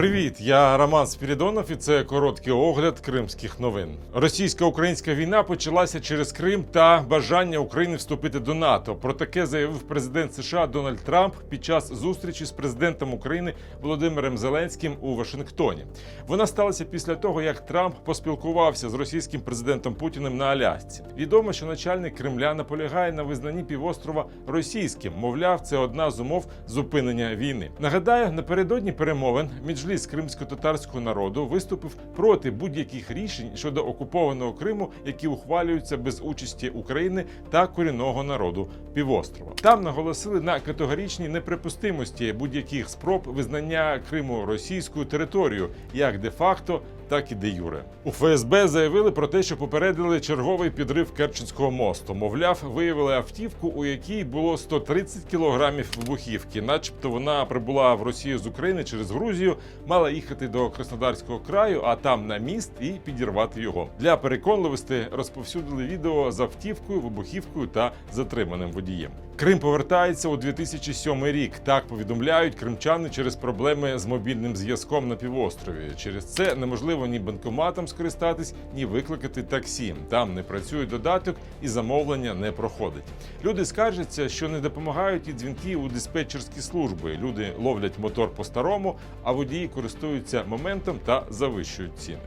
Привіт, я Роман Спірідонов і це короткий огляд кримських новин. Російсько-українська війна почалася через Крим та бажання України вступити до НАТО. Про таке заявив президент США Дональд Трамп під час зустрічі з президентом України Володимиром Зеленським у Вашингтоні. Вона сталася після того, як Трамп поспілкувався з російським президентом Путіним на Алясці. Відомо, що начальник Кремля наполягає на визнанні півострова російським. Мовляв, це одна з умов зупинення війни. Нагадаю, напередодні перемовин Меджліс кримсько-татарського народу виступив проти будь-яких рішень щодо окупованого Криму, які ухвалюються без участі України та корінного народу півострова. Там наголосили на категоричній неприпустимості будь-яких спроб визнання Криму російською територією, як де-факто, так і де юре. У ФСБ заявили про те, що попередили черговий підрив Керченського мосту. Мовляв, виявили автівку, у якій було 130 кілограмів вибухівки, начебто вона прибула в Росію з України через Грузію, мала їхати до Краснодарського краю, а там на міст і підірвати його. Для переконливості розповсюдили відео з автівкою, вибухівкою та затриманим водієм. Крим повертається у 2007 рік. Так повідомляють кримчани через проблеми з мобільним зв'язком на півострові. Через це неможливо ні банкоматом скористатись, ні викликати таксі. Там не працює додаток і замовлення не проходить. Люди скаржаться, що не допомагають і дзвінки у диспетчерські служби. Люди ловлять мотор по-старому, а водії користуються моментом та завищують ціни.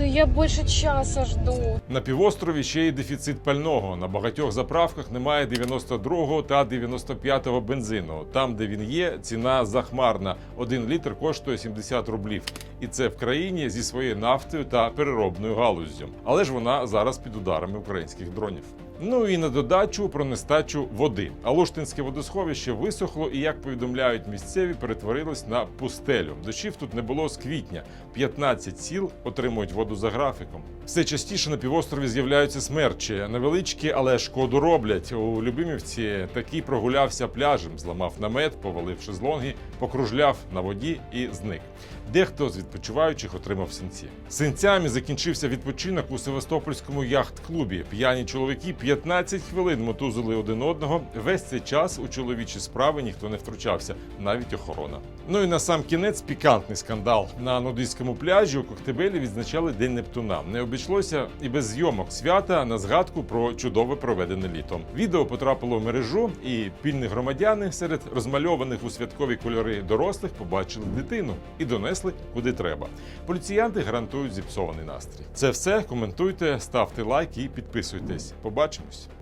Да я більше часу жду. На півострові ще й дефіцит пального. На багатьох заправках немає 92-го та 95-го бензину. Там, де він є, ціна захмарна. Один літр коштує 70 рублів. І це в країні зі своєю нафтою та переробною галуздю. Але ж вона зараз під ударами українських дронів. Ну і на додачу про нестачу води. Алуштинське водосховище висохло і, як повідомляють місцеві, перетворилось на пустелю. Дощів тут не було з квітня. 15 сіл отримують воду за графіком. Все частіше на півострові з'являються смерчі. Невеличкі, але шкоду роблять. У Любимівці такий прогулявся пляжем, зламав намет, повалив шезлонги, покружляв на воді і зник. Дехто з відпочиваючих отримав синці. Синцями закінчився відпочинок у Севастопольському яхт-клубі. П'яні чоловіки 15 хвилин мотузили один одного. Весь цей час у чоловічі справи ніхто не втручався, навіть охорона. Ну і на сам кінець пікантний скандал. На нудистському пляжі у Коктебелі відзначали День Нептуна. Не обійшлося і без зйомок свята на згадку про чудове проведене літо. Відео потрапило в мережу, і пільні громадяни серед розмальованих у святкові кольори дорослих побачили дитину і донесли куди треба. Поліціянти гарантують зіпсований настрій. Це все. Коментуйте, ставте лайк і підписуйтесь. News.